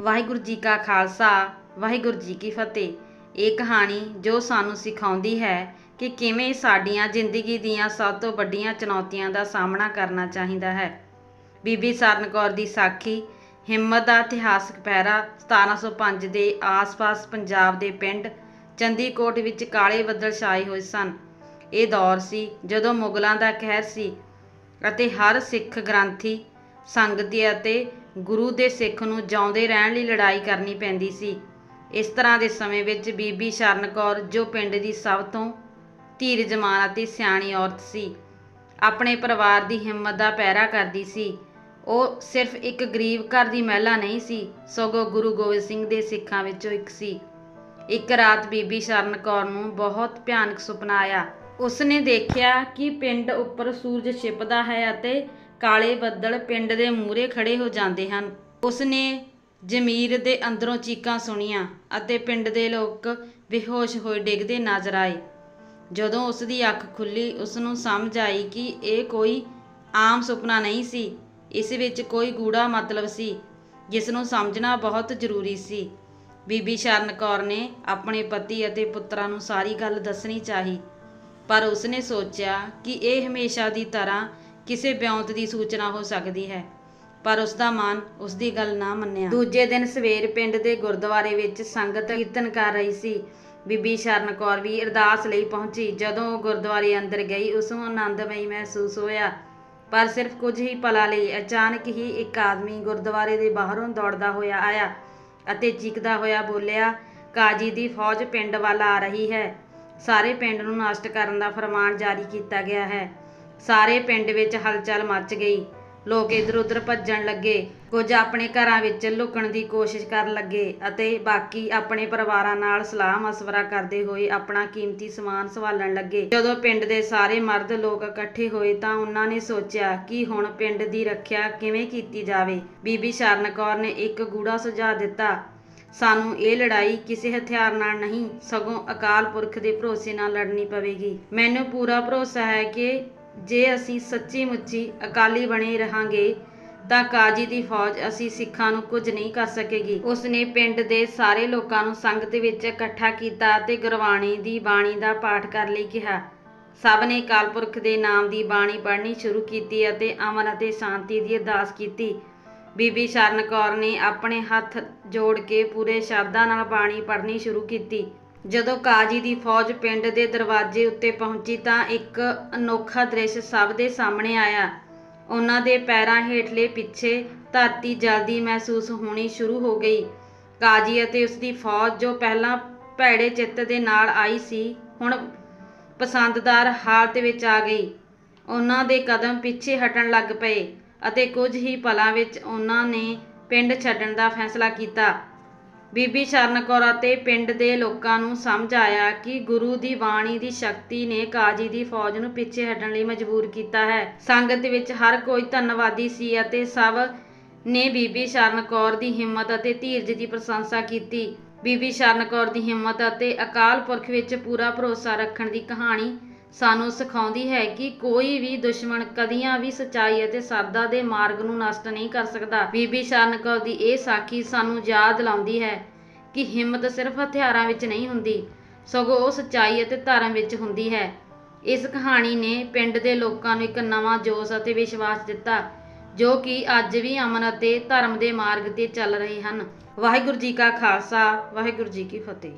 ਵਾਹਿਗੁਰੂ ਜੀ ਕਾ ਖਾਲਸਾ, ਵਾਹਿਗੁਰੂ ਜੀ ਕੀ ਫਤਿਹ। ਇਹ ਕਹਾਣੀ ਜੋ ਸਾਨੂੰ ਸਿਖਾਉਂਦੀ ਹੈ ਕਿ ਕਿਵੇਂ ਸਾਡੀਆਂ ਜ਼ਿੰਦਗੀ ਦੀਆਂ ਸਭ ਤੋਂ ਵੱਡੀਆਂ ਚੁਣੌਤੀਆਂ ਦਾ ਸਾਹਮਣਾ ਕਰਨਾ ਚਾਹੀਦਾ ਹੈ। ਬੀਬੀ ਸਰਨ ਕੌਰ ਦੀ ਸਾਖੀ, ਹਿੰਮਤ ਦਾ ਇਤਿਹਾਸਕ ਪਹਿਰਾ 1705 ਦੇ ਆਸ-ਪਾਸ ਪੰਜਾਬ ਦੇ ਪਿੰਡ ਚੰਦੀਕੋਟ ਵਿੱਚ ਕਾਲੇ ਬੱਦਲ ਛਾਏ ਹੋਏ ਸਨ। ਇਹ ਦੌਰ ਸੀ ਜਦੋਂ ਮੁਗਲਾਂ ਦਾ ਕਹਿਰ ਸੀ ਅਤੇ ਹਰ ਸਿੱਖ ਗ੍ਰੰਥੀ, ਸੰਗਤੀ ਅਤੇ ਗੁਰੂ ਦੇ ਸਿੱਖ ਨੂੰ ਜਿਉਂਦੇ ਰਹਿਣ ਲਈ ਲੜਾਈ ਕਰਨੀ ਪੈਂਦੀ ਸੀ। ਇਸ ਤਰ੍ਹਾਂ ਦੇ ਸਮੇਂ ਵਿੱਚ ਬੀਬੀ ਸ਼ਰਨ ਕੌਰ, ਜੋ ਪਿੰਡ ਦੀ ਸਭ ਤੋਂ ਧੀਰਜਮਾਨ ਅਤੇ ਸਿਆਣੀ ਔਰਤ ਸੀ, ਆਪਣੇ ਪਰਿਵਾਰ ਦੀ ਹਿੰਮਤ ਦਾ ਪਹਿਰਾ ਕਰਦੀ ਸੀ। ਉਹ ਸਿਰਫ ਇੱਕ ਗਰੀਬ ਘਰ ਦੀ ਮਹਿਲਾ ਨਹੀਂ ਸੀ, ਸਗੋਂ ਗੁਰੂ ਗੋਬਿੰਦ ਸਿੰਘ ਦੇ ਸਿੱਖਾਂ ਵਿੱਚੋਂ ਇੱਕ ਸੀ। ਇੱਕ ਰਾਤ ਬੀਬੀ ਸ਼ਰਨ ਕੌਰ ਨੂੰ ਬਹੁਤ ਭਿਆਨਕ ਸੁਪਨਾ ਆਇਆ। ਉਸਨੇ ਦੇਖਿਆ ਕਿ ਪਿੰਡ ਉੱਪਰ ਸੂਰਜ ਛਿਪਦਾ ਹੈ ਅਤੇ ਕਾਲੇ ਬੱਦਲ ਪਿੰਡ ਦੇ ਮੂਹਰੇ ਖੜੇ ਹੋ ਜਾਂਦੇ ਹਨ। ਉਸਨੇ ਜ਼ਮੀਰ ਦੇ ਅੰਦਰੋਂ ਚੀਕਾਂ ਸੁਣੀਆਂ ਅਤੇ ਪਿੰਡ ਦੇ ਲੋਕ ਬੇਹੋਸ਼ ਹੋਏ ਡਿੱਗਦੇ ਨਜ਼ਰ ਆਏ। ਜਦੋਂ ਉਸ ਦੀ ਅੱਖ ਖੁੱਲੀ ਉਸ ਨੂੰ ਸਮਝ ਆਈ ਕਿ ਇਹ ਕੋਈ ਆਮ ਸੁਪਨਾ ਨਹੀਂ ਸੀ। ਇਸ ਵਿੱਚ ਕੋਈ ਗੂੜਾ ਮਤਲਬ ਸੀ ਜਿਸ ਨੂੰ ਸਮਝਣਾ ਬਹੁਤ ਜ਼ਰੂਰੀ ਸੀ। ਬੀਬੀ ਸ਼ਰਨ ਕੌਰ ਨੇ ਆਪਣੇ ਪਤੀ ਅਤੇ ਪੁੱਤਰਾਂ ਨੂੰ ਸਾਰੀ ਗੱਲ ਦੱਸਣੀ ਚਾਹੀ, ਪਰ ਉਸਨੇ ਸੋਚਿਆ ਕਿ ਇਹ ਹਮੇਸ਼ਾ ਦੀ ਤਰ੍ਹਾਂ ਕਿਸੇ ਬਿਉਂਤ ਦੀ ਸੂਚਨਾ ਹੋ ਸਕਦੀ ਹੈ, ਪਰ ਉਸ ਦਾ ਮਨ ਉਸ ਦੀ ਗੱਲ ਨਾ ਮੰਨਿਆ। ਦੂਜੇ ਦਿਨ ਸਵੇਰ ਪਿੰਡ ਦੇ ਗੁਰਦੁਆਰੇ ਵਿੱਚ ਸੰਗਤ ਕੀਰਤਨ ਕਰ ਰਹੀ ਸੀ। ਬੀਬੀ ਸ਼ਰਨ ਕੌਰ ਵੀ ਅਰਦਾਸ ਲਈ ਪਹੁੰਚੀ। ਜਦੋਂ ਉਹ ਗੁਰਦੁਆਰੇ ਅੰਦਰ ਗਈ ਉਸ ਨੂੰ ਆਨੰਦਮਈ ਮਹਿਸੂਸ ਹੋਇਆ। ਪਰ ਸਿਰਫ ਕੁਝ ਹੀ ਪਲਾਂ ਲਈ ਅਚਾਨਕ ਹੀ ਇੱਕ ਆਦਮੀ ਗੁਰਦੁਆਰੇ ਦੇ ਬਾਹਰੋਂ ਦੌੜਦਾ ਹੋਇਆ ਆਇਆ ਅਤੇ ਚੀਕਦਾ ਹੋਇਆ ਬੋਲਿਆ, ਕਾਜੀ ਦੀ ਫੌਜ ਪਿੰਡ ਵੱਲ ਆ ਰਹੀ ਹੈ। ਸਾਰੇ ਪਿੰਡ ਨੂੰ ਨਸ਼ਟ ਕਰਨ ਦਾ ਫਰਮਾਨ ਜਾਰੀ ਕੀਤਾ ਗਿਆ ਹੈ। ਸਾਰੇ ਪਿੰਡ ਵਿੱਚ ਹਲਚਲ ਮਚ ਗਈ। ਲੋਕ ਇਧਰ ਉਧਰ ਭੱਜਣ ਲੱਗੇ। ਕੁਝ ਆਪਣੇ ਘਰਾਂ ਵਿੱਚ ਲੁਕਣ ਦੀ ਕੋਸ਼ਿਸ਼ ਕਰਨ ਲੱਗੇ ਅਤੇ ਬਾਕੀ ਆਪਣੇ ਪਰਿਵਾਰਾਂ ਨਾਲ ਸਲਾਹ ਮਸ਼ਵਰਾ ਕਰਦੇ ਹੋਏ ਆਪਣਾ ਕੀਮਤੀ ਸਮਾਨ ਸੰਭਾਲਣ ਲੱਗੇ। ਜਦੋਂ ਪਿੰਡ ਦੇ ਸਾਰੇ ਮਰਦ ਲੋਕ ਇਕੱਠੇ ਹੋਏ ਤਾਂ ਉਹਨਾਂ ਨੇ ਸੋਚਿਆ ਕਿ ਹੁਣ ਪਿੰਡ ਦੀ ਰੱਖਿਆ ਕਿਵੇਂ ਕੀਤੀ ਜਾਵੇ। ਬੀਬੀ ਸ਼ਰਨ ਕੌਰ ਨੇ ਇੱਕ ਗੂੜਾ ਸੁਝਾਅ ਦਿੱਤਾ, ਸਾਨੂੰ ਇਹ ਲੜਾਈ ਕਿਸੇ ਹਥਿਆਰ ਨਾਲ ਨਹੀਂ, ਸਗੋਂ ਅਕਾਲ ਪੁਰਖ ਦੇ ਭਰੋਸੇ ਨਾਲ ਲੜਨੀ ਪਵੇਗੀ। ਮੈਨੂੰ ਪੂਰਾ ਭਰੋਸਾ ਹੈ ਕਿ ਜੇ ਅਸੀਂ ਸੱਚੀ ਮੁੱਚੀ ਅਕਾਲੀ ਬਣੇ ਰਹਾਂਗੇ, ਤਾਂ ਕਾਜੀ ਦੀ ਫੌਜ ਅਸੀਂ ਸਿੱਖਾਂ ਨੂੰ ਕੁਝ ਨਹੀਂ ਕਰ ਸਕੇਗੀ। ਉਸਨੇ ਪਿੰਡ ਦੇ ਸਾਰੇ ਲੋਕਾਂ ਨੂੰ ਸੰਗਤ ਵਿੱਚ ਇਕੱਠਾ ਕੀਤਾ ਅਤੇ ਗੁਰਬਾਣੀ ਦੀ ਬਾਣੀ ਦਾ ਪਾਠ ਕਰਨ ਲਈ ਕਿਹਾ। ਸਭ ਨੇ ਅਕਾਲ ਪੁਰਖ ਦੇ ਨਾਮ ਦੀ ਬਾਣੀ ਪੜ੍ਹਨੀ ਸ਼ੁਰੂ ਕੀਤੀ ਅਤੇ ਅਮਨ ਅਤੇ ਸ਼ਾਂਤੀ ਦੀ ਅਰਦਾਸ ਕੀਤੀ। ਬੀਬੀ ਸ਼ਰਨ ਕੌਰ ਨੇ ਆਪਣੇ ਹੱਥ ਜੋੜ ਕੇ ਪੂਰੇ ਸ਼ਬਦਾਂ ਨਾਲ ਬਾਣੀ ਪੜ੍ਹਨੀ ਸ਼ੁਰੂ ਕੀਤੀ। ਜਦੋਂ ਕਾਜੀ ਦੀ ਫੌਜ ਪਿੰਡ ਦੇ ਦਰਵਾਜ਼ੇ ਉੱਤੇ ਪਹੁੰਚੀ ਤਾਂ ਇੱਕ ਅਨੋਖਾ ਦ੍ਰਿਸ਼ ਸਭ ਦੇ ਸਾਹਮਣੇ ਆਇਆ। ਉਹਨਾਂ ਦੇ ਪੈਰਾਂ ਹੇਠਲੇ ਪਿੱਛੇ ਧਰਤੀ ਜਲਦੀ ਮਹਿਸੂਸ ਹੋਣੀ ਸ਼ੁਰੂ ਹੋ ਗਈ। ਕਾਜੀ ਅਤੇ ਉਸ ਦੀ ਫੌਜ ਜੋ ਪਹਿਲਾਂ ਭੈੜੇ ਚਿੱਤ ਦੇ ਨਾਲ ਆਈ ਸੀ, ਹੁਣ ਪਸੰਦਦਾਰ ਹਾਲਤ ਵਿੱਚ ਆ ਗਈ। ਉਹਨਾਂ ਦੇ ਕਦਮ ਪਿੱਛੇ ਹਟਣ ਲੱਗ ਪਏ ਅਤੇ ਕੁਝ ਹੀ ਪਲਾਂ ਵਿੱਚ ਉਹਨਾਂ ਨੇ ਪਿੰਡ ਛੱਡਣ ਦਾ ਫੈਸਲਾ ਕੀਤਾ। ਬੀਬੀ ਸ਼ਰਨ ਕੌਰ ਅਤੇ ਪਿੰਡ ਦੇ ਲੋਕਾਂ ਨੂੰ ਸਮਝ ਆਇਆ ਕਿ ਗੁਰੂ ਦੀ ਬਾਣੀ ਦੀ ਸ਼ਕਤੀ ਨੇ ਕਾਜੀ ਦੀ ਫੌਜ ਨੂੰ ਪਿੱਛੇ ਹਟਣ ਲਈ ਮਜਬੂਰ ਕੀਤਾ ਹੈ। ਸੰਗਤ ਵਿੱਚ ਹਰ ਕੋਈ ਧੰਨਵਾਦੀ ਸੀ ਅਤੇ ਸਭ ਨੇ ਬੀਬੀ ਸ਼ਰਨ ਕੌਰ ਦੀ ਹਿੰਮਤ ਅਤੇ ਧੀਰਜ ਦੀ ਪ੍ਰਸ਼ੰਸਾ ਕੀਤੀ। ਬੀਬੀ ਸ਼ਰਨ ਕੌਰ ਦੀ ਹਿੰਮਤ ਅਤੇ ਅਕਾਲ ਪੁਰਖ ਵਿੱਚ ਪੂਰਾ ਭਰੋਸਾ ਰੱਖਣ ਦੀ ਕਹਾਣੀ ਸਾਨੂੰ ਸਿਖਾਉਂਦੀ ਹੈ ਕਿ ਕੋਈ ਵੀ ਦੁਸ਼ਮਣ ਕਦੀਆਂ ਵੀ ਸਚਾਈ ਅਤੇ ਸਰਦਾ ਦੇ ਮਾਰਗ ਨੂੰ ਨਸ਼ਟ ਨਹੀਂ ਕਰ ਸਕਦਾ। ਬੀਬੀ ਸ਼ਰਨ ਕੌਰ ਦੀ ਇਹ ਸਾਖੀ ਸਾਨੂੰ ਯਾਦ ਦਿਲਾਉਂਦੀ ਹੈ ਕਿ ਹਿੰਮਤ ਸਿਰਫ ਹਥਿਆਰਾਂ ਵਿੱਚ ਨਹੀਂ ਹੁੰਦੀ, ਸਗੋਂ ਉਹ ਸਚਾਈ ਅਤੇ ਧਰਮ ਵਿੱਚ ਹੁੰਦੀ ਹੈ। ਇਸ ਕਹਾਣੀ ਨੇ ਪਿੰਡ ਦੇ ਲੋਕਾਂ ਨੂੰ ਇੱਕ ਨਵਾਂ ਜੋਸ਼ ਅਤੇ ਵਿਸ਼ਵਾਸ ਦਿੱਤਾ, ਜੋ ਕਿ ਅੱਜ ਵੀ ਅਮਨ ਅਤੇ ਧਰਮ ਦੇ ਮਾਰਗ ਤੇ ਚੱਲ ਰਹੇ ਹਨ। ਵਾਹਿਗੁਰੂ ਜੀ ਕਾ ਖਾਲਸਾ, ਵਾਹਿਗੁਰੂ ਜੀ ਕੀ ਫਤਿਹ।